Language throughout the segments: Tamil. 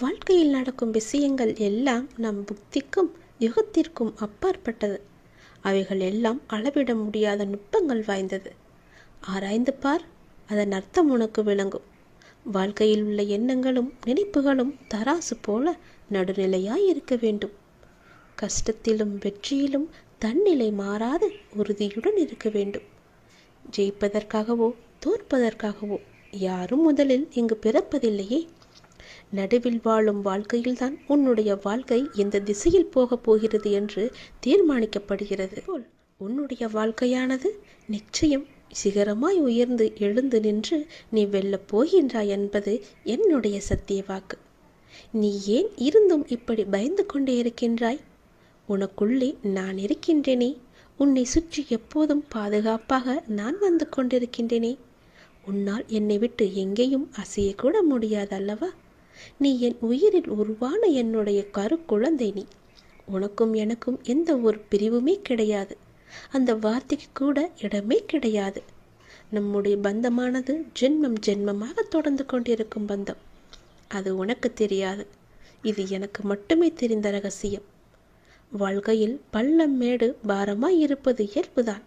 வாழ்க்கையில் நடக்கும் விஷயங்கள் எல்லாம் நம் புத்திக்கும் யுகத்திற்கும் அப்பாற்பட்டது. அவைகள் எல்லாம் அளவிட முடியாத நுட்பங்கள் வாய்ந்தது. ஆராய்ந்து பார் அதன் அர்த்தம் உனக்கு விளங்கும். வாழ்க்கையில் உள்ள எண்ணங்களும் நினைப்புகளும் தராசு போல நடுநிலையாய் இருக்க வேண்டும். கஷ்டத்திலும் வெற்றியிலும் தன்னிலை மாறாது உறுதியுடன் இருக்க வேண்டும். ஜெயிப்பதற்காகவோ தோற்பதற்காகவோ யாரும் முதலில் இங்கு பிறப்பதில்லையே. நடுவில் வாழும் வாழ்க்கையில்தான் உன்னுடைய வாழ்க்கை எந்த திசையில் போகப் போகிறது என்று தீர்மானிக்கப்படுகிறது. போல் உன்னுடைய வாழ்க்கையானது நிச்சயம் சிகரமாய் உயர்ந்து எழுந்து நின்று நீ வெல்லப் போகின்றாய் என்பது என்னுடைய சத்திய வாக்கு. நீ ஏன் இருந்தும் இப்படி பயந்து கொண்டே இருக்கின்றாய்? உனக்குள்ளே நான் இருக்கின்றேனே. உன்னை சுற்றி எப்போதும் பாதுகாப்பாக நான் வந்து கொண்டிருக்கின்றேனே. உன்னால் என்னை விட்டு எங்கேயும் அசையக்கூட முடியாதல்லவா? நீ என் உயிரில் உருவான என்னுடைய கருக்குழந்தை நீ. உனக்கும் எனக்கும் எந்த ஒரு பிரிவுமே கிடையாது. அந்த வார்த்தைக்கு கூட இடமே கிடையாது. நம்முடைய பந்தமானது ஜென்மம் ஜென்மமாக தொடர்ந்து கொண்டிருக்கும் பந்தம். அது உனக்கு தெரியாது. இது எனக்கு மட்டுமே தெரிந்த ரகசியம். வாழ்க்கையில் பள்ளம் மேடு பாரமாய் இருப்பது இயல்புதான்.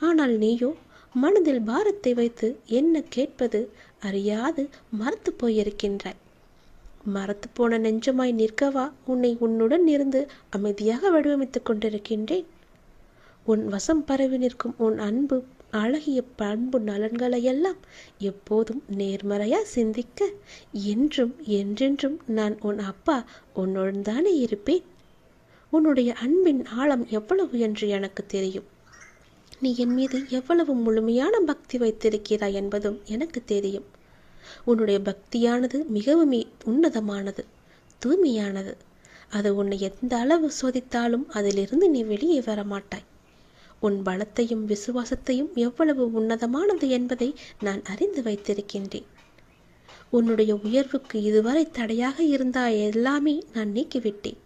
ஆனால் நீயோ மனதில் பாரத்தை வைத்து என்ன கேட்பது அறியாது மறத்து போயிருக்கின்றாய். மரத்து போன நெஞ்சமாய் நிற்கவா? உன்னை உன்னுடன் இருந்து அமைதியாக வடிவமைத்துக் கொண்டிருக்கின்றேன். உன் வசம் பரவி நிற்கும் உன் அன்பு அழகிய பண்பு நலன்களையெல்லாம் எப்போதும் நேர்மறையா சிந்திக்க என்றும் என்றென்றும் நான் உன் அப்பா உன்னுடன் தானே இருப்பேன். உன்னுடைய அன்பின் ஆழம் எவ்வளவு என்று எனக்கு தெரியும். நீ என் மீது எவ்வளவு முழுமையான பக்தி வைத்திருக்கிறாய் என்பதும் எனக்கு தெரியும். உன்னுடைய பக்தியானது மிகவும் உன்னதமானது தூய்மையானது. அது உன்னை எந்த அளவு சோதித்தாலும் அதிலிருந்து நீ வெளியே வர மாட்டாய் உன் பலத்தையும் விசுவாசத்தையும் எவ்வளவு உன்னதமானது என்பதை நான் அறிந்து வைத்திருக்கின்றேன். உன்னுடைய உயர்வுக்கு இதுவரை தடையாக இருந்த எல்லாமே நான் நீக்கிவிட்டேன்.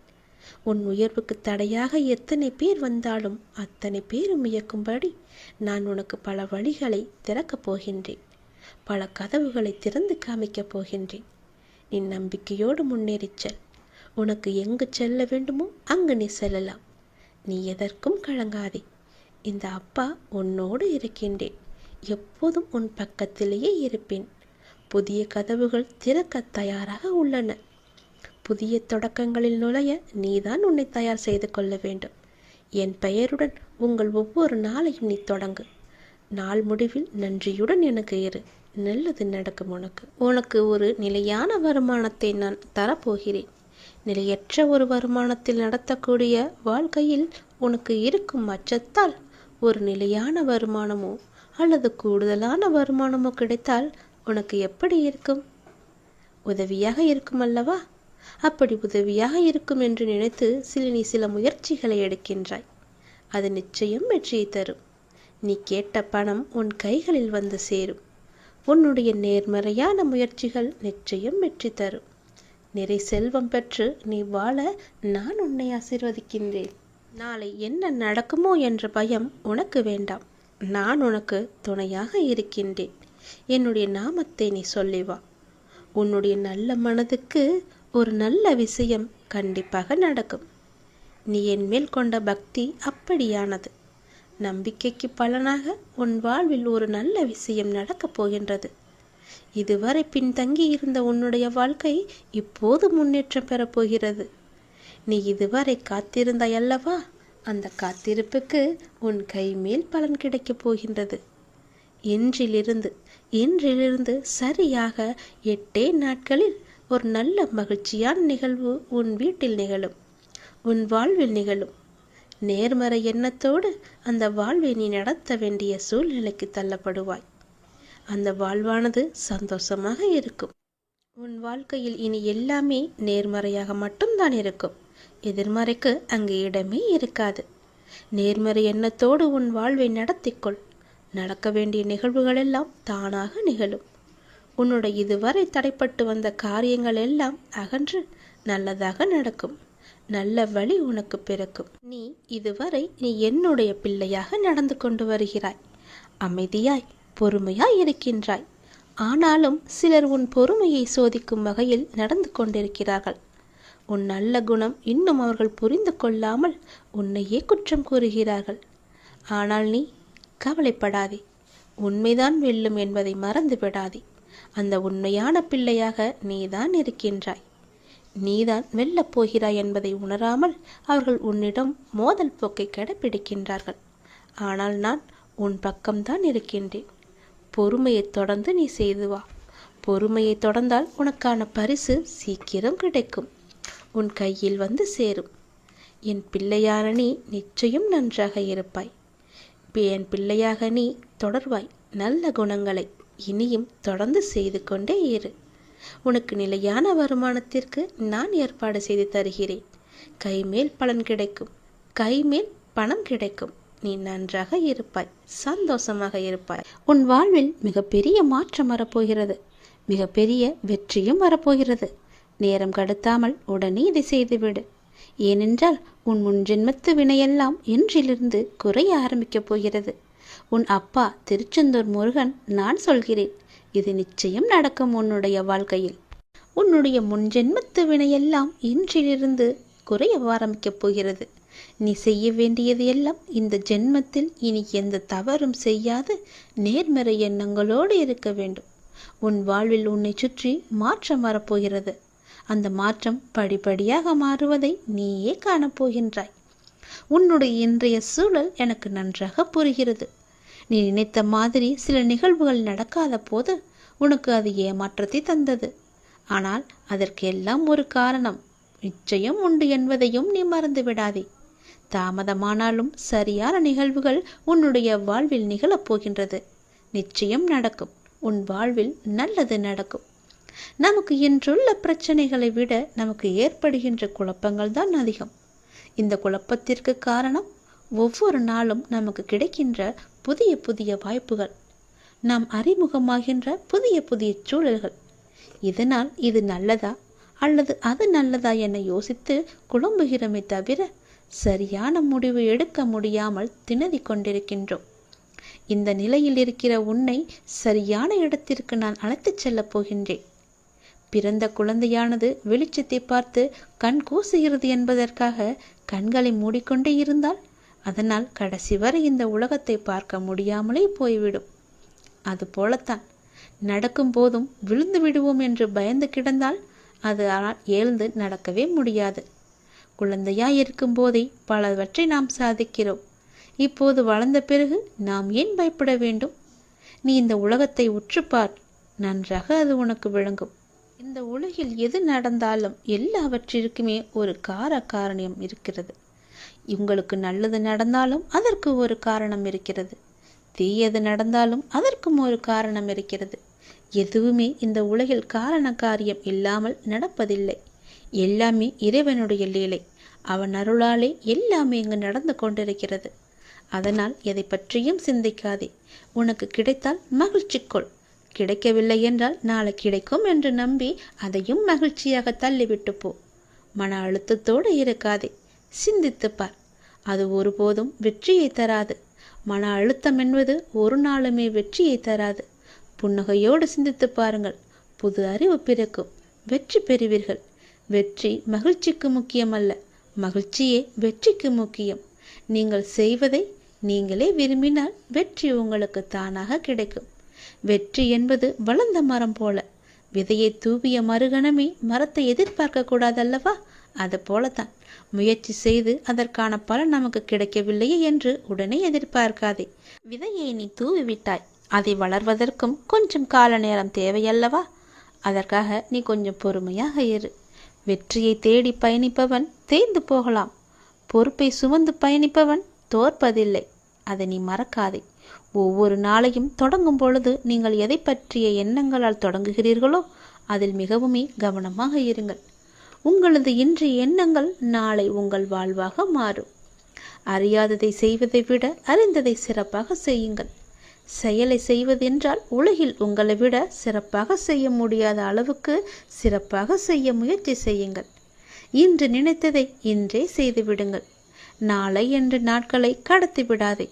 உன் உயர்வுக்கு தடையாக எத்தனை பேர் வந்தாலும் அத்தனை பேரும் இயக்கும்படி நான் உனக்கு பல வழிகளை திறக்கப் போகின்றேன். பல கதவுகளை திறந்து காமிக்கப் போகின்றேன். நீ நம்பிக்கையோடு முன்னேறிச் செல். உனக்கு எங்கு செல்ல வேண்டுமோ அங்கு நீ செல்லலாம். நீ எதற்கும் கலங்காதே. இந்த அப்பா உன்னோடு இருக்கின்றேன். எப்போதும் உன் பக்கத்திலேயே இருப்பேன். புதிய கதவுகள் திறக்க தயாராக உள்ளன. புதிய தொடக்கங்களில் நுழைய நீதான் உன்னை தயார் செய்து கொள்ள வேண்டும். என் பெயருடன் உங்கள் ஒவ்வொரு நாளையும் நீ தொடங்கு. நாள் முடிவில் நன்றியுடன் எனக்கு இரு. நல்லது நடக்கும் உனக்கு. உனக்கு ஒரு நிலையான வருமானத்தை நான் தரப்போகிறேன். நிலையற்ற ஒரு வருமானத்தில் நடத்தக்கூடிய வாழ்க்கையில் உனக்கு இருக்கும் அச்சத்தால் ஒரு நிலையான வருமானமோ அல்லது கூடுதலான வருமானமோ கிடைத்தால் உனக்கு எப்படி இருக்கும்? உதவியாக இருக்கும் அல்லவா? அப்படி உதவியாக இருக்கும் என்று நினைத்து சில நீ சில முயற்சிகளை எடுக்கின்றாய். அது நிச்சயம் வெற்றியை தரும். நீ கேட்ட பணம் உன் கைகளில் வந்து சேரும். உன்னுடைய நேர்மறையான முயற்சிகள் நிச்சயம் வெற்றி தரும். நிறை செல்வம் பெற்று நீ வாழ நான் உன்னை ஆசீர்வதிக்கின்றேன். நாளை என்ன நடக்குமோ என்ற பயம் உனக்கு வேண்டாம். நான் உனக்கு துணையாக இருக்கின்றேன். என்னுடைய நாமத்தை நீ சொல்லி வா. உன்னுடைய நல்ல மனதுக்கு ஒரு நல்ல விஷயம் கண்டிப்பாக நடக்கும். நீ என் மேல் கொண்ட பக்தி அப்படியானது. நம்பிக்கைக்கு பலனாக உன் வாழ்வில் ஒரு நல்ல விஷயம் நடக்கப் போகின்றது. இதுவரை பின்தங்கி இருந்த உன்னுடைய வாழ்க்கை இப்போது முன்னேற்றம் பெறப்போகிறது நீ இதுவரை காத்திருந்தாய் அல்லவா? அந்த காத்திருப்புக்கு உன் கை மேல் பலன் கிடைக்கப் போகின்றது. இன்றிலிருந்து இன்றிலிருந்து சரியாக எட்டே நாட்களில் ஒரு நல்ல மகிழ்ச்சியான நிகழ்வு உன் வீட்டில் நிகழும். உன் வாழ்வில் நிகழும். நேர்மறை எண்ணத்தோடு அந்த வாழ்வை நீ நடத்த வேண்டிய சூழ்நிலைக்கு தள்ளப்படுவாய். அந்த வாழ்வானது சந்தோஷமாக இருக்கும். உன் வாழ்க்கையில் இனி எல்லாமே நேர்மறையாக மட்டும்தான் இருக்கும். எதிர்மறைக்கு அங்கு இடமே இருக்காது. நேர்மறை எண்ணத்தோடு உன் வாழ்வை நடத்திக்கொள். நடக்க வேண்டிய நிகழ்வுகள் எல்லாம் தானாக நிகழும். உன்னுடைய இதுவரை தடைப்பட்டு வந்த காரியங்கள் எல்லாம் அகன்று நல்லதாக நடக்கும். நல்ல வழி உனக்கு பிறக்கும். நீ இதுவரை நீ என்னுடைய பிள்ளையாக நடந்து கொண்டு வருகிறாய். அமைதியாய் பொறுமையாய் இருக்கின்றாய். ஆனாலும் சிலர் உன் பொறுமையை சோதிக்கும் வகையில் நடந்து கொண்டிருக்கிறார்கள். உன் நல்ல குணம் இன்னும் அவர்கள் புரிந்து கொள்ளாமல் உன்னையே குற்றம் கூறுகிறார்கள். ஆனால் நீ கவலைப்படாதே. உண்மைதான் வெல்லும் என்பதை மறந்து விடாதே அந்த உண்மையான பிள்ளையாக நீதான் இருக்கின்றாய். நீதான் வெல்லப் போகிறாய் என்பதை உணராமல் அவர்கள் உன்னிடம் மோதல் போக்கை கடைபிடிக்கின்றார்கள் ஆனால் நான் உன் பக்கம்தான் இருக்கின்றேன். பொறுமையை தொடர்ந்து நீ செய்து வா. பொறுமையை தொடர்ந்தால் உனக்கான பரிசு சீக்கிரம் கிடைக்கும். உன் கையில் வந்து சேரும். என் பிள்ளையான நீ நிச்சயம் நன்றாக இருப்பாய். என் பிள்ளையாக நீ தொடர்வாய் நல்ல குணங்களை இனியும் தொடர்ந்து செய்து கொண்டே இரு. உனக்கு நிலையான வருமானத்திற்கு நான் ஏற்பாடு செய்து தருகிறேன். கைமேல் பலன் கிடைக்கும். கைமேல் பணம் கிடைக்கும். நீ நன்றாக இருப்பாய். சந்தோஷமாக இருப்பாய். உன் வாழ்வில் மிகப்பெரிய மாற்றம் வரப்போகிறது. மிகப்பெரிய வெற்றியும் வரப்போகிறது. நேரம் கடத்தாமல் உடனே இதை செய்துவிடு. ஏனென்றால் உன் முன்ஜென்மத்து வினையெல்லாம் இன்றிலிருந்து குறைய ஆரம்பிக்கப் போகிறது. உன் அப்பா திருச்செந்தூர் முருகன் நான் சொல்கிறேன். இது நிச்சயம் நடக்கும் உன்னுடைய வாழ்க்கையில். உன்னுடைய முன்ஜென்மத்து வினையெல்லாம் இன்றிலிருந்து குறைய ஆரம்பிக்கப் போகிறது. நீ செய்ய வேண்டியது எல்லாம் இந்த ஜென்மத்தில் இனி எந்த தவறும் செய்யாது நேர்மறை எண்ணங்களோடு இருக்க வேண்டும். உன் வாழ்வில் உன்னை சுற்றி மாற்றம் வரப்போகிறது. அந்த மாற்றம் படிப்படியாக மாறுவதை நீயே காணப்போகின்றாய். உன்னுடைய இன்றைய சூழல் எனக்கு நன்றாக புரிகிறது. நீ நினைத்த மாதிரி சில நிகழ்வுகள் நடக்காத போது உனக்கு அது ஏமாற்றத்தை தந்தது. ஆனால் அதற்கு எல்லாம் ஒரு காரணம். நிச்சயம் உண்டு என்பதையும் நீ மறந்து விடாதே. தாமதமானாலும் சரியான நிகழ்வுகள் உன்னுடைய வாழ்வில் நிகழப் போகின்றது. நிச்சயம் நடக்கும். உன் வாழ்வில் நல்லது நடக்கும். நமக்கு இன்றுள்ள பிரச்சனைகளை விட நமக்கு ஏற்படுகின்ற குழப்பங்கள் தான் அதிகம். இந்த குழப்பத்திற்கு காரணம் ஒவ்வொரு நாளும் நமக்கு கிடைக்கின்ற புதிய புதிய வாய்ப்புகள். நாம் அறிமுகமாகின்ற புதிய புதிய சூழல்கள். இதனால் இது நல்லதா? அல்லது அது நல்லதா என யோசித்து குழம்புகிறோமே தவிர சரியான முடிவு எடுக்க முடியாமல் திணறி கொண்டிருக்கின்றோம். இந்த நிலையில் இருக்கிற உன்னை சரியான இடத்திற்கு நான் அழைத்துச் செல்லப் போகின்றேன். பிறந்த குழந்தையானது வெளிச்சத்தை பார்த்து கண் கூசுகிறது என்பதற்காக கண்களை மூடிக்கொண்டே இருந்தால் அதனால் கடைசி வரை இந்த உலகத்தை பார்க்க முடியாமலே போய்விடும். அதுபோலத்தான் நடக்கும் போதும் விழுந்து விடுவோம் என்று பயந்து கிடந்தால் அது ஆனால் எழுந்து நடக்கவே முடியாது. குழந்தையாய் இருக்கும் போதே பலவற்றை நாம் சாதிக்கிறோம். இப்போது வளர்ந்த பிறகு நாம் ஏன் பயப்பட வேண்டும்? நீ இந்த உலகத்தை உற்றுப்பார் நன்றாக அது உனக்கு விளங்கும். இந்த உலகில் எது நடந்தாலும் எல்லாவற்றிற்குமே ஒரு கார காரணியம் இருக்கிறது. இவங்களுக்கு நல்லது நடந்தாலும் அதற்கு ஒரு காரணம் இருக்கிறது. தீயது நடந்தாலும் அதற்கும் ஒரு காரணம் இருக்கிறது. எதுவுமே இந்த உலகில் காரண காரியம் இல்லாமல் நடப்பதில்லை. எல்லாமே இறைவனுடைய லீலை. அவன் அருளாலே எல்லாமே இங்கு நடந்து கொண்டிருக்கிறது. அதனால் எதை பற்றியும் சிந்திக்காதே. உனக்கு கிடைத்தால் மகிழ்ச்சி கொள். கிடைக்கவில்லை என்றால் நாளை கிடைக்கும் என்று நம்பி அதையும் மகிழ்ச்சியாக தள்ளிவிட்டு போ. மன அழுத்தத்தோடு இருக்காதே. சிந்தித்துப்பார் அது ஒருபோதும் வெற்றியை தராது. மன அழுத்தம் என்பது ஒரு நாளுமே வெற்றியை தராது. புன்னகையோடு சிந்தித்து பாருங்கள். புது அறிவு பிறக்கும். வெற்றி பெறுவீர்கள். வெற்றி மகிழ்ச்சிக்கு முக்கியமல்ல. மகிழ்ச்சியே வெற்றிக்கு முக்கியம். நீங்கள் செய்வதை நீங்களே விரும்பினால் வெற்றி உங்களுக்கு தானாக கிடைக்கும். வெற்றி என்பது வளர்ந்த மரம் போல. விதையை தூவிய மறுகணமே மரத்தை எதிர்பார்க்க கூடாதல்லவா? அது போலத்தான். முயற்சி செய்து அதற்கான பலன் நமக்கு கிடைக்கவில்லையே என்று உடனே எதிர்பார்க்காதே. விதையை நீ தூவி விட்டாய் அதை வளர்வதற்கும் கொஞ்சம் கால நேரம் தேவையல்லவா? அதற்காக நீ கொஞ்சம் பொறுமையாக இரு. வெற்றியை தேடி பயணிப்பவன் தேய்ந்து போகலாம். பொறுப்பை சுமந்து பயணிப்பவன் தோற்பதில்லை. அதை நீ மறக்காதே. ஒவ்வொரு நாளையும் தொடங்கும் பொழுது நீங்கள் எதை பற்றிய எண்ணங்களால் தொடங்குகிறீர்களோ அதில் மிகவுமே கவனமாக இருங்கள். உங்களது இன்றைய எண்ணங்கள் நாளை உங்கள் வாழ்வாக மாறும். அறியாததை செய்வதை விட அறிந்ததை சிறப்பாக செய்யுங்கள். செயலை செய்வதென்றால் உலகில் உங்களை விட சிறப்பாக செய்ய முடியாத அளவுக்கு சிறப்பாக செய்ய முயற்சி செய்யுங்கள். இன்று நினைத்ததை இன்றே செய்துவிடுங்கள் நாளை என்று நாட்களை கடத்தி விடாதே.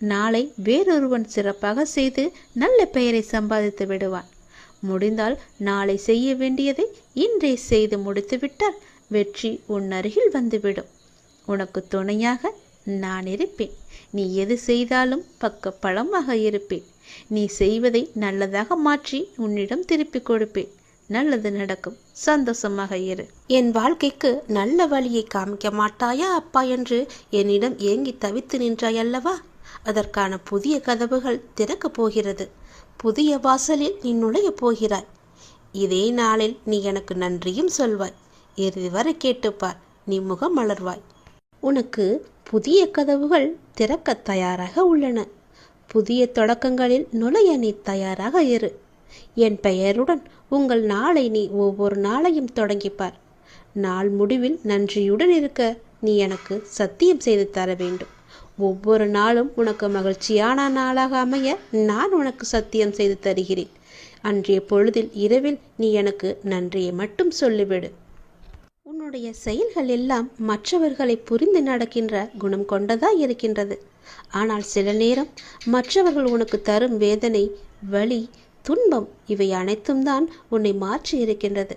நாளை வேறொருவன் சிறப்பாக செய்து நல்ல பெயரை சம்பாதித்து விடுவான். முடிந்தால் நாளை செய்ய வேண்டியதை இன்றே செய்து முடித்துவிட்டால் வெற்றி உன் அருகில் வந்துவிடும். உனக்கு துணையாக நான் இருப்பேன். நீ எது செய்தாலும் பக்க பலமாக இருப்பேன். நீ செய்வதை நல்லதாக மாற்றி உன்னிடம் திருப்பிக் கொடுப்பேன். நல்லது நடக்கும். சந்தோஷமாக இரு. என் வாழ்க்கைக்கு நல்ல வழியை காமிக்க மாட்டாயா அப்பா என்று என்னிடம் ஏங்கி தவித்து நின்றாய் அல்லவா அதற்கான புதிய கதவுகள் திறக்கப் போகிறது. புதிய வாசலில் நீ நுழையப் போகிறாய். இதே நாளில் நீ எனக்கு நன்றியும் சொல்வாய். இறுதி வரை கேட்டுப்பார் நீ முகம் மலர்வாய். உனக்கு புதிய கதவுகள் திறக்க தயாராக உள்ளன. புதிய தொடக்கங்களில் நுழைய நீ தயாராக இரு. என் பெயருடன் உங்கள் நாளை நீ ஒவ்வொரு நாளையும் தொடங்கிப்பார். நாள் முடிவில் நன்றியுடன் இருக்க நீ எனக்கு சத்தியம் செய்து தர வேண்டும். ஒவ்வொரு நாளும் உனக்கு மகிழ்ச்சியான நாளாக அமைய நான் உனக்கு சத்தியம் செய்து தருகிறேன். அன்றைய பொழுதில் இரவில் நீ எனக்கு நன்றியை மட்டும் சொல்லிவிடு. உன்னுடைய செயல்கள் எல்லாம் மற்றவர்களை புரிந்து நடக்கின்ற குணம் கொண்டதா இருக்கின்றது. ஆனால் சில நேரம் மற்றவர்கள் உனக்கு தரும் வேதனை வலி துன்பம் இவை அனைத்தும் தான் உன்னை மாற்றி இருக்கின்றது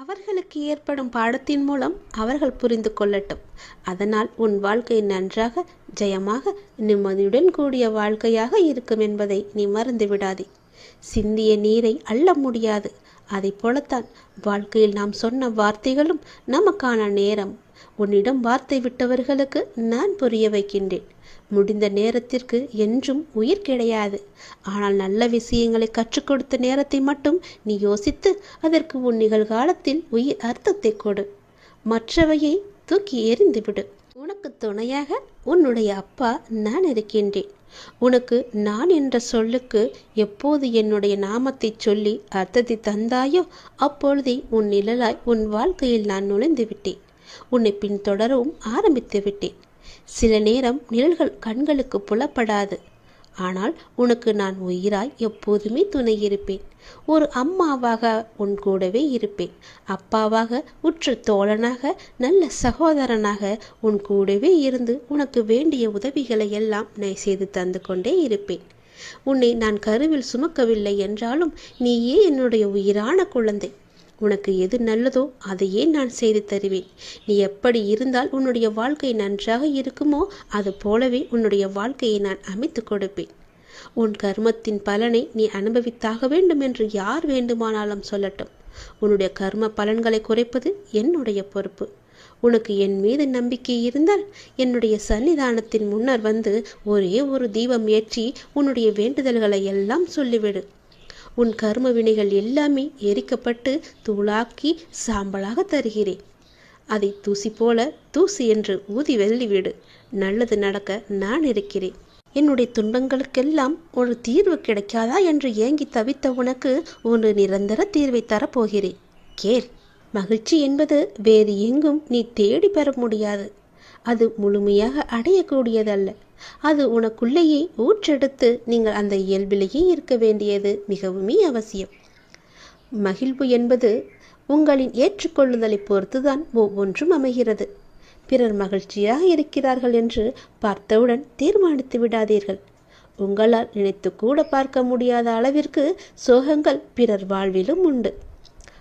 அவர்களுக்கு ஏற்படும் பாடத்தின் மூலம் அவர்கள் புரிந்து கொள்ளட்டும். அதனால் உன் வாழ்க்கை நன்றாக ஜெயமாக நிம்மதியுடன் கூடிய வாழ்க்கையாக இருக்கும் என்பதை நீ மறந்து விடாதே. சிந்திய நீரை அள்ள முடியாது. அதை போலத்தான் வாழ்க்கையில் நாம் சொன்ன வார்த்தைகளும் நமக்கான நேரம். உன்னிடம் வார்த்தை விட்டவர்களுக்கு நான் புரிய வைக்கின்றேன். முடிந்த நேரத்திற்கு என்றும் உயிர் கிடையாது. ஆனால் நல்ல விஷயங்களை கற்றுக் கொடுத்த நேரத்தை மட்டும் நீ யோசித்து அதற்கு உன் நிகழ்காலத்தில் உயிர் அர்த்தத்தை கொடு. மற்றவையை தூக்கி எறிந்துவிடு. உனக்கு துணையாக உன்னுடைய அப்பா நான் இருக்கின்றேன். உனக்கு நான் என்ற சொல்லுக்கு எப்போது என்னுடைய நாமத்தை சொல்லி அர்த்தத்தை தந்தாயோ அப்பொழுதே உன் நிழலாய் உன் வாழ்க்கையில் நான் நுழைந்து விட்டேன் உன்னை பின்தொடரவும் ஆரம்பித்து விட்டேன் சில நேரம் நிழல்கள் கண்களுக்கு புலப்படாது. ஆனால் உனக்கு நான் உயிராய் எப்போதுமே துணை இருப்பேன். ஒரு அம்மாவாக உன் கூடவே இருப்பேன். அப்பாவாக உற்ற தோழனாக நல்ல சகோதரனாக உன் கூடவே இருந்து உனக்கு வேண்டிய உதவிகளை எல்லாம் நான் செய்து தந்து கொண்டே இருப்பேன். உன்னை நான் கருவில் சுமக்கவில்லை என்றாலும் நீயே என்னுடைய உயிரான குழந்தை. உனக்கு எது நல்லதோ அதையே நான் செய்து தருவேன். நீ எப்படி இருந்தால் உன்னுடைய வாழ்க்கை நன்றாக இருக்குமோ அது போலவே உன்னுடைய வாழ்க்கையை நான் அமைத்து கொடுப்பேன். உன் கர்மத்தின் பலனை நீ அனுபவித்தாக வேண்டும் என்று யார் வேண்டுமானாலும் சொல்லட்டும். உன்னுடைய கர்ம பலன்களை குறைப்பது என்னுடைய பொறுப்பு. உனக்கு என் மீது நம்பிக்கை இருந்தால் என்னுடைய சன்னிதானத்தின் முன்னர் வந்து ஒரே ஒரு தீபம் ஏற்றி உன்னுடைய வேண்டுதல்களை எல்லாம் சொல்லிவிடு. உன் கர்ம வினைகள் எல்லாமே எரிக்கப்பட்டு தூளாக்கி சாம்பலாக தருகிறேன். அதை தூசி போல தூசி என்று ஊதி வெள்ளிவிடு. நல்லது நடக்க நான் இருக்கிறேன். என்னுடைய துன்பங்களுக்கெல்லாம் ஒரு தீர்வு கிடைக்காதா என்று ஏங்கி தவித்த உனக்கு ஒரு நிரந்தர தீர்வை தரப்போகிறேன். கேள். மகிழ்ச்சி என்பது வேறு எங்கும் நீ தேடி பெற முடியாது. அது முழுமையாக அடையக்கூடியதல்ல. அது உனக்குள்ளேயே ஊற்றெடுத்து நீங்கள் அந்த இயல்பிலேயே இருக்க வேண்டியது மிகவுமே அவசியம். மகிழ்வு என்பது உங்களின் ஏற்றுக்கொள்ளுதலை பொறுத்துதான் ஒவ்வொன்றும் அமைகிறது. பிறர் மகிழ்ச்சியாக இருக்கிறார்கள் என்று பார்த்தவுடன் தீர்மானித்து விடாதீர்கள். உங்களால் நினைத்து கூட பார்க்க முடியாத அளவிற்கு சோகங்கள் பிறர் வாழ்விலும் உண்டு.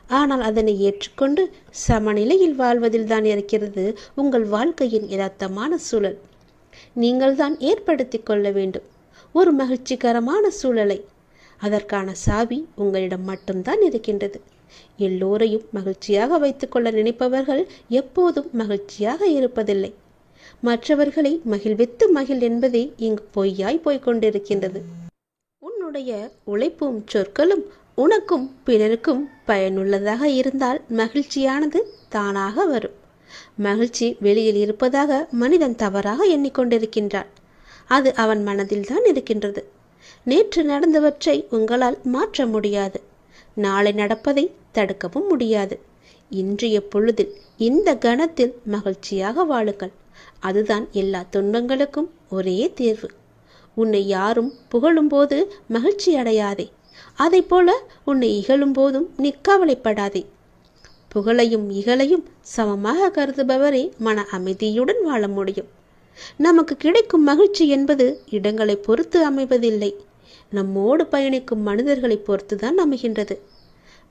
ஆனால் அதனை ஏற்றுக்கொண்டு சமநிலையில் வாழ்வதில் தான் இருக்கிறது உங்கள் வாழ்க்கையின் யதார்த்தமான சூழல். நீங்கள்தான் ஏற்படுத்தி கொள்ள வேண்டும். ஒரு மகிழ்ச்சிகரமான சூழலை. அதற்கான சாவி உங்களிடம் மட்டும்தான் இருக்கின்றது. எல்லோரையும் மகிழ்ச்சியாக வைத்துக்கொள்ள நினைப்பவர்கள் எப்போதும் மகிழ்ச்சியாக இருப்பதில்லை. மற்றவர்களை மகிழ்வித்து மகிழ் என்பதே இங்கு பொய்யாய் போய்க் கொண்டிருக்கின்றது உன்னுடைய உழைப்பும் சொற்களும் உனக்கும் பிறருக்கும் பயனுள்ளதாக இருந்தால் மகிழ்ச்சியானது தானாக வரும். மகிழ்ச்சி வெளியில் இருப்பதாக மனிதன் தவறாக எண்ணிக்கொண்டிருக்கின்றான். அது அவன் மனதில்தான் இருக்கின்றது. நேற்று நடந்தவற்றை உங்களால் மாற்ற முடியாது. நாளை நடப்பதை தடுக்கவும் முடியாது. இன்றைய பொழுதில் இந்த கணத்தில் மகிழ்ச்சியாக வாழுங்கள். அதுதான் எல்லா துன்பங்களுக்கும் ஒரே தேர்வு. உன்னை யாரும் புகழும்போது மகிழ்ச்சி அடையாதே. அதை போல உன்னை இகழும் போதும் நீ கவலைப்படாதே. புகழையும் இகழையும் சமமாக கருதுபவரே மன அமைதியுடன் வாழ முடியும். நமக்கு கிடைக்கும் மகிழ்ச்சி என்பது இடங்களை பொறுத்து அமைவதில்லை. நம்மோடு பயணிக்கும் மனிதர்களை பொறுத்துதான் அமைகின்றது.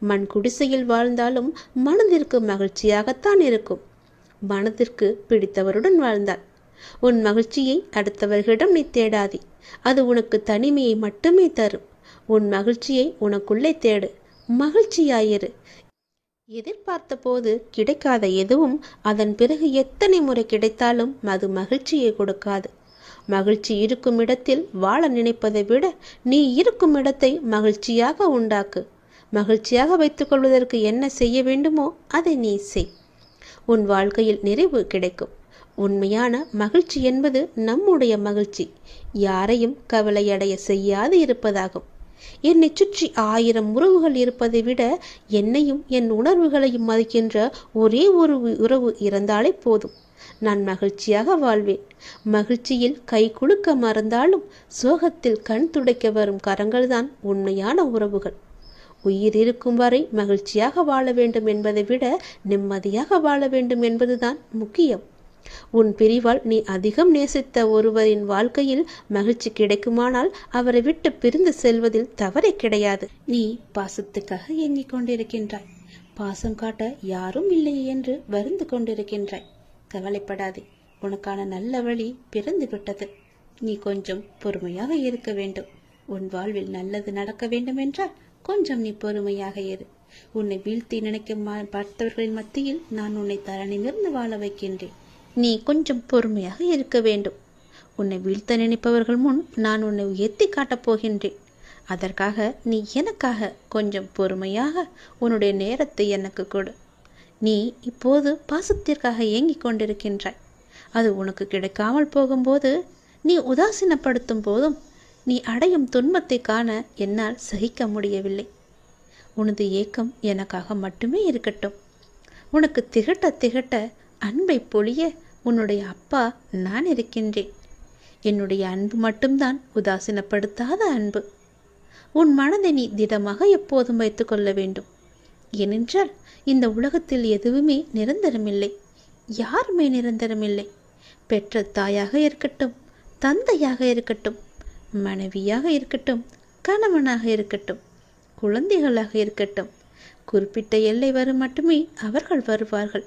மண் குடிசையில் வாழ்ந்தாலும் மனதிற்கு மகிழ்ச்சியாகத்தான் இருக்கும். மனதிற்கு பிடித்தவருடன் வாழ்ந்தார் உன் மகிழ்ச்சியை அடுத்தவர்களிடம் நீ தேடாதே. அது உனக்கு தனிமையை மட்டுமே தரும். உன் மகிழ்ச்சியை உனக்குள்ளே தேடு. மகிழ்ச்சியாயிரு. எதிர்பார்த்த போது கிடைக்காத எதுவும் அதன் பிறகு எத்தனை முறை கிடைத்தாலும் அது மகிழ்ச்சியை கொடுக்காது. மகிழ்ச்சி இருக்கும் இடத்தில் வாழ நினைப்பதை விட நீ இருக்கும் இடத்தை மகிழ்ச்சியாக உண்டாக்கு. மகிழ்ச்சியாக வைத்துக் கொள்வதற்கு என்ன செய்ய வேண்டுமோ அதை நீ செய். உன் வாழ்க்கையில் நிறைவு கிடைக்கும். உண்மையான மகிழ்ச்சி என்பது நம்முடைய மகிழ்ச்சி. யாரையும் கவலையடைய செய்யாது இருப்பதாகும். என்னை சுற்றி ஆயிரம் உறவுகள் இருப்பதை விட என்னையும் என் உணர்வுகளையும் மதிக்கின்ற ஒரே ஒரு உறவு இருந்தாலே போதும். நான் மகிழ்ச்சியாக வாழ்வேன். மகிழ்ச்சியில் கை குலுக்க மறந்தாலும் சோகத்தில் கண் துடைக்க வரும் கரங்கள்தான் உண்மையான உறவுகள். உயிர் இருக்கும் வரை மகிழ்ச்சியாக வாழ வேண்டும் என்பதை விட நிம்மதியாக வாழ வேண்டும் என்பதுதான் முக்கியம். உன் பிரிவால் நீ அதிகம் நேசித்த ஒருவரின் வாழ்க்கையில் மகிழ்ச்சி கிடைக்குமானால் அவரை விட்டு பிரிந்து செல்வதில் தவறே கிடையாது. நீ பாசத்துக்காக எண்ணிக் கொண்டிருக்கின்றாய். பாசம் காட்ட யாரும் இல்லை என்று வருந்து கொண்டிருக்கின்றாய். கவலைப்படாதே உனக்கான நல்ல வழி பிறந்து விட்டது. நீ கொஞ்சம் பொறுமையாக இருக்க வேண்டும். உன் வாழ்வில் நல்லது நடக்க வேண்டும் என்றால் கொஞ்சம் நீ பொறுமையாக இரு. உன்னை வீழ்த்தி நினைக்கும் பார்த்தவர்களின் மத்தியில் நான் உன்னை தரணிமிருந்து வாழ வைக்கின்றேன். நீ கொஞ்சம் பொறுமையாக இருக்க வேண்டும். உன்னை வீழ்த்த நினைப்பவர்கள் முன் நான் உன்னை உயர்த்தி காட்டப் போகின்றேன். அதற்காக நீ எனக்காக கொஞ்சம் பொறுமையாக உன்னுடைய நேரத்தை எனக்கு கொடு. நீ இப்போது பாசத்திற்காக ஏங்கிக் கொண்டிருக்கின்றாய். அது உனக்கு கிடைக்காமல் போகும்போது நீ உதாசீனப்படுத்தும் போதும் நீ அடையும் துன்பத்தை காண என்னால் சகிக்க முடியவில்லை. உனது ஏக்கம் எனக்காக மட்டுமே இருக்கட்டும். உனக்கு திகட்ட திகட்ட அன்பை பொழிய உன்னுடைய அப்பா நான் இருக்கின்றேன். என்னுடைய அன்பு மட்டும்தான் உதாசீனப்படுத்தாத அன்பு. உன் மனதை நீ திடமாக எப்போதும் வைத்துக்கொள்ள வேண்டும். ஏனென்றால் இந்த உலகத்தில் எதுவுமே நிரந்தரமில்லை. யாருமே நிரந்தரமில்லை. பெற்ற தாயாக இருக்கட்டும் தந்தையாக இருக்கட்டும் மனைவியாக இருக்கட்டும் கணவனாக இருக்கட்டும் குழந்தைகளாக இருக்கட்டும் குறிப்பிட்ட எல்லை வரும் மட்டுமே அவர்கள் வருவார்கள்.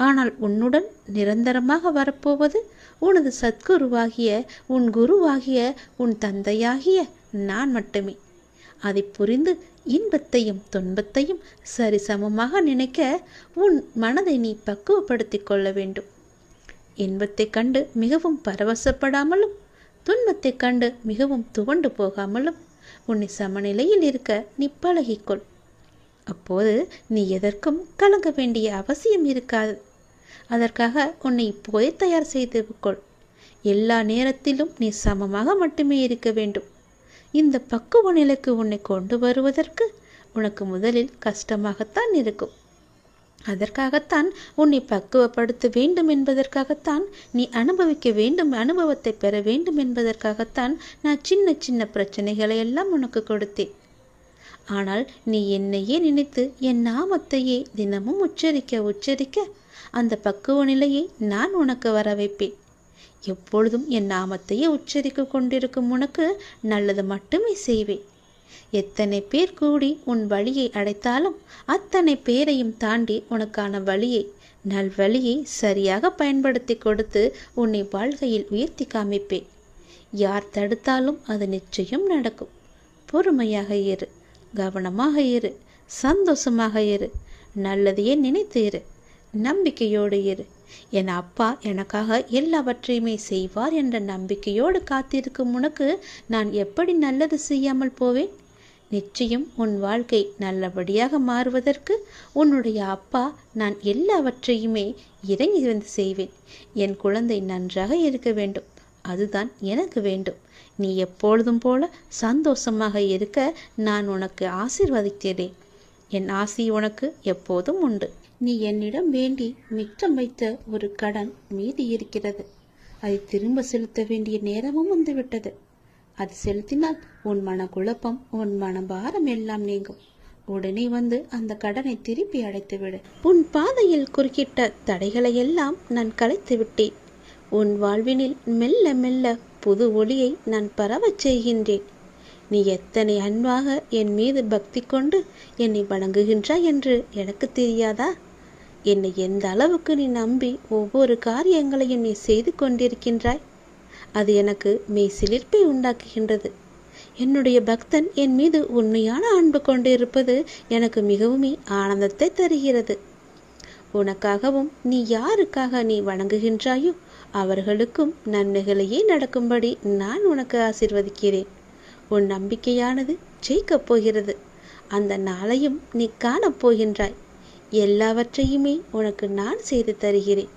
ஆனால் உன்னுடன் நிரந்தரமாக வரப்போவது உனது சத்குருவாகிய உன் குருவாகிய உன் தந்தையாகிய நான் மட்டுமே. அதை புரிந்து இன்பத்தையும் துன்பத்தையும் சரிசமமாக நினைக்க உன் மனதை நீ பக்குவப்படுத்திக் கொள்ள வேண்டும். இன்பத்தைக் கண்டு மிகவும் பரவசப்படாமலும் துன்பத்தைக் கண்டு மிகவும் துவண்டு போகாமலும் உன்னை சமநிலையில் இருக்க நீ பழகிக்கொள். அப்போது நீ எதற்கும் கலங்க வேண்டிய அவசியம் இருக்காது. அதற்காக உன்னை இப்போதே தயார் செய்து கொள் எல்லா நேரத்திலும் நீ சமமாக மட்டுமே இருக்க வேண்டும். இந்த பக்குவ நிலைக்கு உன்னை கொண்டு வருவதற்கு உனக்கு முதலில் கஷ்டமாகத்தான் இருக்கும். அதற்காகத்தான் உன்னை பக்குவப்படுத்த வேண்டும் என்பதற்காகத்தான் நீ அனுபவிக்க வேண்டும் அனுபவத்தை பெற வேண்டும் என்பதற்காகத்தான் நான் சின்ன சின்ன பிரச்சனைகளை எல்லாம் உனக்கு கொடுத்தேன். ஆனால் நீ என்னையே நினைத்து என் நாமத்தையே தினமும் உச்சரிக்க உச்சரிக்க அந்த பக்குவ நிலையை நான் உனக்கு வர வைப்பேன் எப்பொழுதும் என் நாமத்தையே உச்சரிக்க கொண்டிருக்கும் உனக்கு நல்லது மட்டுமே செய்வேன். எத்தனை பேர் கூடி உன் வழியை அடைத்தாலும் அத்தனை பேரையும் தாண்டி உனக்கான வழியை நல்வழியை சரியாக பயன்படுத்தி கொடுத்து உன்னை வாழ்க்கையில் உயர்த்தி காமிப்பேன். யார் தடுத்தாலும் அது நிச்சயம் நடக்கும். பொறுமையாக இரு கவனமாக இரு சந்தோஷமாக இரு நல்லதையே நினைத்து இரு. நம்பிக்கையோடு இரு. என் அப்பா எனக்காக எல்லாவற்றையுமே செய்வார் என்ற நம்பிக்கையோடு காத்திருக்கும் உனக்கு நான் எப்படி நல்லது செய்யாமல் போவேன்? நிச்சயம் உன் வாழ்க்கை நல்லபடியாக மாறுவதற்கு உன்னுடைய அப்பா நான் எல்லாவற்றையுமே இறங்கி வந்து செய்வேன். என் குழந்தை நன்றாக இருக்க வேண்டும். அதுதான் எனக்கு வேண்டும். நீ எப்பொழுதும் போல சந்தோஷமாக இருக்க நான் உனக்கு ஆசீர்வதிக்கிறேன். என் ஆசி உனக்கு எப்போதும் உண்டு. நீ என்னிடம் வேண்டி மிச்சம் வைத்த ஒரு கடன் மீதி இருக்கிறது. அதை திரும்ப செலுத்த வேண்டிய நேரமும் வந்துவிட்டது. அது செலுத்தினால் உன் மன குழப்பம் உன் மன பாரம் எல்லாம் நீங்கும். உடனே வந்து அந்த கடனை திருப்பி அடைத்து விடு உன் பாதையில் குறுக்கிட்ட தடைகளை எல்லாம் நான் கலைத்து விட்டேன். உன் வாழ்வினில் மெல்ல மெல்ல புது ஒளியை நான் பரவச் செய்கின்றேன். நீ எத்தனை அன்பாக என் மீது பக்தி கொண்டு என்னை வணங்குகின்றாய் என்று எனக்கு தெரியாதா? என்னை எந்த அளவுக்கு நீ நம்பி ஒவ்வொரு காரியங்களையும் நீ செய்து கொண்டிருக்கின்றாய்? அது எனக்கு மெய் சிலிர்ப்பை உண்டாக்குகின்றது. என்னுடைய பக்தன் என் மீது உண்மையான அன்பு கொண்டு இருப்பது எனக்கு மிகவும் ஆனந்தத்தை தருகிறது. உனக்காகவும் நீ யாருக்காக நீ வணங்குகின்றாயோ அவர்களுக்கும் நன்மைகளையே நடக்கும்படி நான் உனக்கு ஆசிர்வதிக்கிறேன். உன் நம்பிக்கையானது ஜெயிக்கப் போகிறது. அந்த நாளையும் நீ காணப் போகின்றாய். எல்லாவற்றையுமே உனக்கு நான் செய்து தருகிறேன்.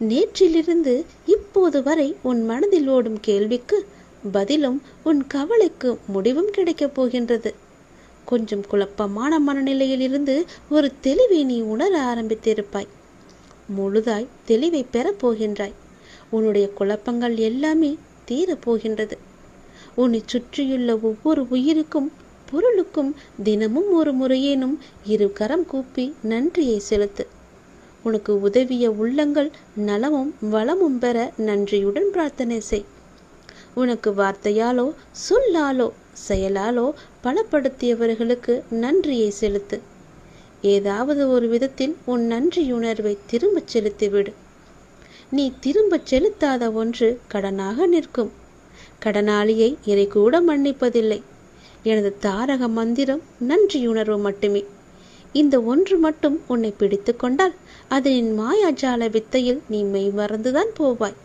நேற்றிலிருந்து இப்போது வரை உன் மனதில் ஓடும் கேள்விக்கு பதிலும் உன் கவலைக்கு முடிவும் கிடைக்கப் போகின்றது. கொஞ்சம் குழப்பமான மனநிலையிலிருந்து ஒரு தெளிவை நீ உணர ஆரம்பித்திருப்பாய். முழுதாய் தெளிவை பெறப் போகின்றாய். உன்னுடைய குழப்பங்கள் எல்லாமே தீரப் போகின்றது. உன்னை சுற்றியுள்ள ஒவ்வொரு உயிருக்கும் பொருளுக்கும் தினமும் ஒரு முறையேனும் இரு கரம் கூப்பி நன்றியை செலுத்து. உனக்கு உதவிய உள்ளங்கள் நலமும் வளமும் பெற நன்றியுடன் பிரார்த்தனை செய். உனக்கு வார்த்தையாலோ சொல்லாலோ செயலாலோ பலப்படுத்தியவர்களுக்கு நன்றியை செலுத்து. ஏதாவது ஒரு விதத்தில் உன் நன்றியுணர்வை திரும்பச் செலுத்திவிடு. நீ திரும்பச் செலுத்தாத ஒன்று கடனாக நிற்கும். கடனாளியை இறை கூட மன்னிப்பதில்லை. எனது தாரக மந்திரம் நன்றியுணர்வு மட்டுமே. இந்த ஒன்று மட்டும் உன்னை பிடித்து கொண்டால் அதனின் மாயாஜால வித்தையில் நீ மெய் மறந்துதான் போவாய்.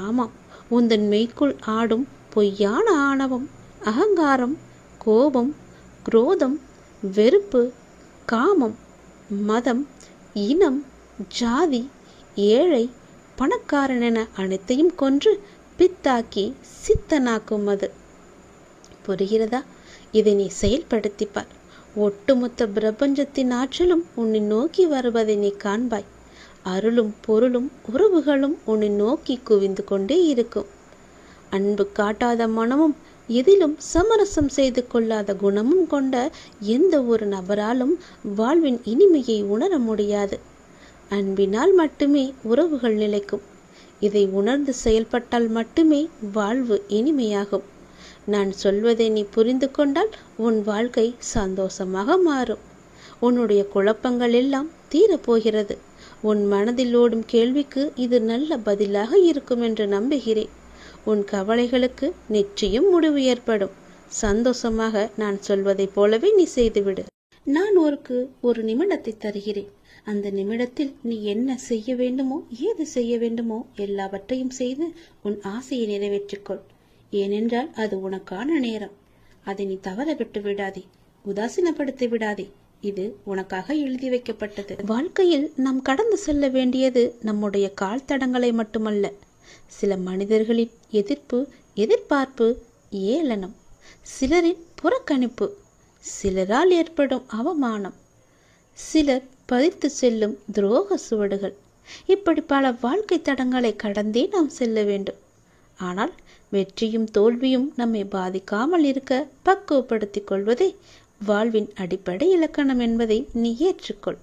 ஆமாம் உந்தன் மெய்க்குள் ஆடும் பொய்யான ஆணவம் அகங்காரம் கோபம் குரோதம் வெறுப்பு காமம் மதம் இனம் ஜாதி ஏழை பணக்காரன் என அனைத்தையும் கொன்று பித்தாக்கி சித்தனாக்கும் அது புரிகிறதா? இதை நீ செயல்படுத்திப்பார். ஒட்டுமொத்த பிரபஞ்சத்தின் ஆற்றலும் உன்னை நோக்கி வருவதை நீ காண்பாய். அருளும் பொருளும் உறவுகளும் உன்னை நோக்கி குவிந்து கொண்டே இருக்கும். அன்பு காட்டாத மனமும் எதிலும் சமரசம் செய்து கொள்ளாத குணமும் கொண்ட எந்த ஒரு நபராலும் வாழ்வின் இனிமையை உணர முடியாது. அன்பினால் மட்டுமே உறவுகள் நிலைக்கும். இதை உணர்ந்து செயல்பட்டால் மட்டுமே வாழ்வு இனிமையாகும். நான் சொல்வதை நீ புரிந்து கொண்டால் உன் வாழ்க்கை சந்தோஷமாக மாறும். உன்னுடைய குழப்பங்கள் எல்லாம் தீரப்போகிறது. உன் மனதில் ஓடும் கேள்விக்கு இது நல்ல பதிலாக இருக்கும் என்று நம்புகிறேன். உன் கவலைகளுக்கு நிச்சயம் முடிவு ஏற்படும். சந்தோஷமாக நான் சொல்வதைப் போலவே நீ செய்துவிடு. நான் ஒருக்கு ஒரு நிமிடத்தை தருகிறேன். அந்த நிமிடத்தில் நீ என்ன செய்ய வேண்டுமோ ஏது செய்ய வேண்டுமோ எல்லாவற்றையும் செய்து உன் ஆசையை நிறைவேற்றிக்கொள். ஏனென்றால் அது உனக்கான நேரம். அதை நீ தவற விட்டு விடாதே. உதாசீனப்படுத்தி விடாதே. இது உனக்காக எழுதி வைக்கப்பட்டது. வாழ்க்கையில் நாம் கடந்து செல்ல வேண்டியது நம்முடைய கால் தடங்களை மட்டுமல்ல சில மனிதர்களின் எதிர்ப்பு எதிர்பார்ப்பு ஏளனம் சிலரின் புறக்கணிப்பு சிலரால் ஏற்படும் அவமானம் சிலர் பதித்து செல்லும் துரோக சுவடுகள். இப்படி பல வாழ்க்கை தடங்களை கடந்தே நாம் செல்ல வேண்டும். ஆனால் வெற்றியும் தோல்வியும் நம்மை பாதிக்காமல் இருக்க பக்குவப்படுத்திக் கொள்வதே வாழ்வின் அடிப்படை இலக்கணம் என்பதை நீ ஏற்றுக்கொள்.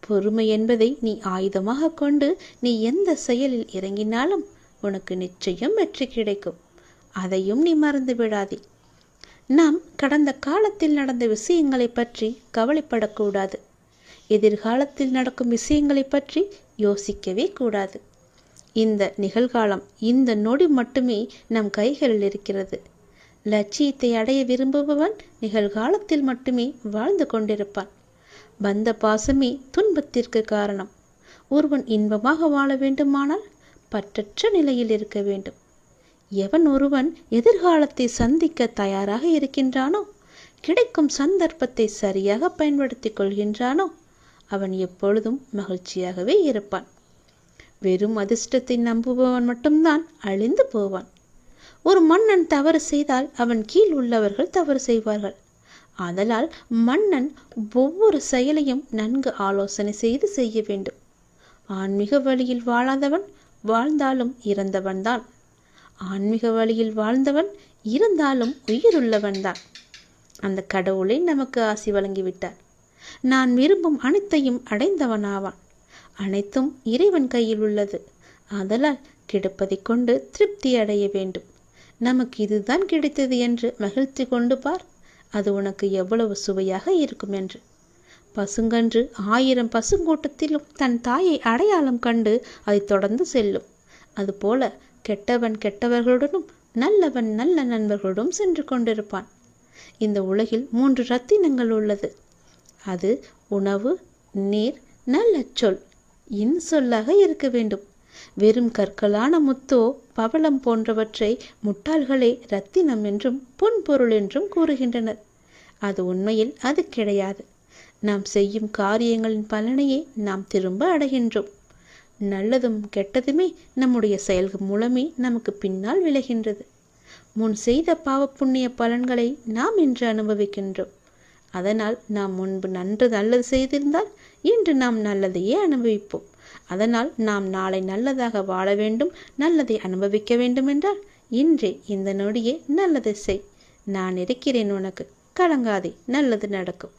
பொறுமை என்பதை நீ ஆயுதமாக கொண்டு நீ எந்த செயலில் இறங்கினாலும் உனக்கு நிச்சயம் வெற்றி கிடைக்கும். அதையும் நீ மறந்து விடாதே. நாம் கடந்த காலத்தில் நடந்த விஷயங்களை பற்றி கவலைப்படக்கூடாது. எதிர்காலத்தில் நடக்கும் விஷயங்களை பற்றி யோசிக்கவே கூடாது. இந்த நிகழ்காலம் இந்த நொடி மட்டுமே நம் கைகளில் இருக்கிறது. லட்சியத்தை அடைய விரும்புபவன் நிகழ்காலத்தில் மட்டுமே வாழ்ந்து கொண்டிருப்பான். பந்த பாசமே துன்பத்திற்கு காரணம். ஒருவன் இன்பமாக வாழ வேண்டுமானால் பற்றற்ற நிலையில் இருக்க வேண்டும். எவன் ஒருவன் எதிர்காலத்தை சந்திக்க தயாராக இருக்கின்றானோ கிடைக்கும் சந்தர்ப்பத்தை சரியாக பயன்படுத்திக் கொள்கின்றானோ அவன் எப்பொழுதும் மகிழ்ச்சியாகவே இருப்பான். வெறும் அதிர்ஷ்டத்தை நம்புபவன் மட்டும்தான் அழிந்து போவான். ஒரு மன்னன் தவறு செய்தால் அவன் கீழ் உள்ளவர்கள் தவறு செய்வார்கள். ஆதலால் மன்னன் ஒவ்வொரு செயலையும் நன்கு ஆலோசனை செய்து செய்ய வேண்டும். ஆன்மீக வழியில் வாழாதவன் வாழ்ந்தாலும் இறந்தவன்தான் ஆன்மீக வழியில் வாழ்ந்தவன் இருந்தாலும் உயிருள்ளவன்தான் அந்த கடவுளை நமக்கு ஆசி வழங்கிவிட்டார். நான் விரும்பும் அனைத்தையும் அடைந்தவனாவான். அனைத்தும் இறைவன் கையில் உள்ளது. ஆதலால் கிடைப்பதைக் கொண்டு திருப்தி அடைய வேண்டும். நமக்கு இதுதான் கிடைத்தது என்று மகிழ்ச்சி கொண்டு பார். அது உனக்கு எவ்வளவு சுவையாக இருக்கும் என்று. பசுங்கன்று ஆயிரம் பசுங்கூட்டத்திலும் தன் தாயை அடையாளம் கண்டு அதை தொடர்ந்து செல்லும். அதுபோல கெட்டவன் கெட்டவர்களுடனும் நல்லவன் நல்ல நண்பர்களுடன் சென்று கொண்டிருப்பான். இந்த உலகில் மூன்று ரத்தினங்கள் உள்ளது. அது உணவு நீர் நல்ல சொல் இன் சொல்லாக இருக்க வேண்டும். வெறும் கற்களான முத்தோ பவளம் போன்றவற்றை முட்டாள்களே ரத்தினம் என்றும் பொன்பொருள் என்றும் கூறுகின்றனர். அது உண்மையில் அது கிடையாது. நாம் செய்யும் காரியங்களின் பலனையே நாம் திரும்ப அடைகின்றோம். நல்லதும் கெட்டதுமே நம்முடைய செயல்கள் மூலமே நமக்கு பின்னால் விளைகின்றது. முன் செய்த பாவ புண்ணிய பலன்களை நாம் இன்று அனுபவிக்கின்றோம். அதனால் நாம் முன்பு நன்று நல்லது செய்திருந்தால் இன்று நாம் நல்லதையே அனுபவிப்போம். அதனால் நாம் நாளை நல்லதாக வாழ வேண்டும் நல்லதை அனுபவிக்க வேண்டும் என்றால் இன்றே இந்த நொடியே நல்லதை செய். நான் இருக்கிறேன் உனக்கு கலங்காதே நல்லது நடக்கும்.